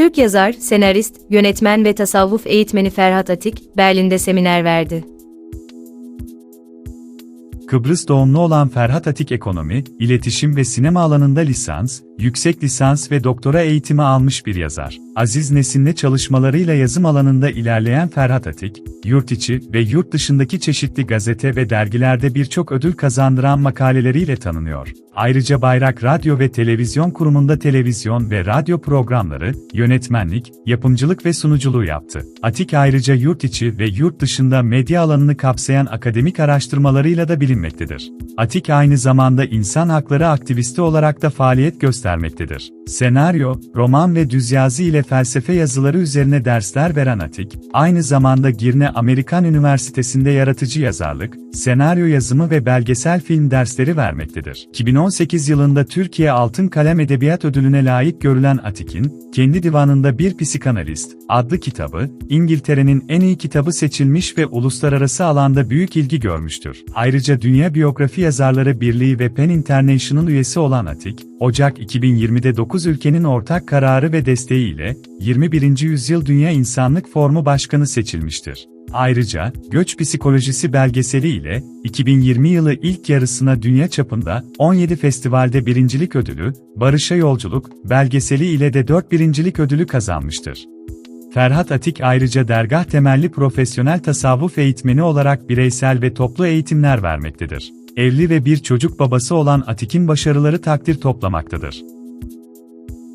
Türk yazar, senarist, yönetmen ve tasavvuf eğitmeni Ferhat Atik, Berlin'de seminer verdi. Kıbrıs doğumlu olan Ferhat Atik ekonomi, iletişim ve sinema alanında lisans, yüksek lisans ve doktora eğitimi almış bir yazar. Aziz Nesin'le çalışmalarıyla yazım alanında ilerleyen Ferhat Atik, yurt içi ve yurt dışındaki çeşitli gazete ve dergilerde birçok ödül kazandıran makaleleriyle tanınıyor. Ayrıca Bayrak Radyo ve Televizyon Kurumu'nda televizyon ve radyo programları, yönetmenlik, yapımcılık ve sunuculuğu yaptı. Atik ayrıca yurt içi ve yurt dışında medya alanını kapsayan akademik araştırmalarıyla da bilinmektedir. Atik aynı zamanda insan hakları aktivisti olarak da faaliyet göstermektedir. Senaryo, roman ve düz yazı ile felsefe yazıları üzerine dersler veren Atik, aynı zamanda Girne Amerikan Üniversitesi'nde yaratıcı yazarlık, senaryo yazımı ve belgesel film dersleri vermektedir. 2018 yılında Türkiye Altın Kalem Edebiyat Ödülüne layık görülen Atik'in, kendi divanında Bir Psikanalist adlı kitabı, İngiltere'nin en iyi kitabı seçilmiş ve uluslararası alanda büyük ilgi görmüştür. Ayrıca Dünya Biyografi Yazarları Birliği ve Pen International üyesi olan Atik, Ocak 2020'de 9 ülkenin ortak kararı ve desteğiyle 21. Yüzyıl Dünya İnsanlık Formu Başkanı seçilmiştir. Ayrıca, Göç Psikolojisi belgeseli ile 2020 yılı ilk yarısına dünya çapında 17 festivalde birincilik ödülü, Barış'a Yolculuk belgeseli ile de 4 birincilik ödülü kazanmıştır. Ferhat Atik ayrıca dergah temelli profesyonel tasavvuf eğitmeni olarak bireysel ve toplu eğitimler vermektedir. Evli ve bir çocuk babası olan Atik'in başarıları takdir toplamaktadır.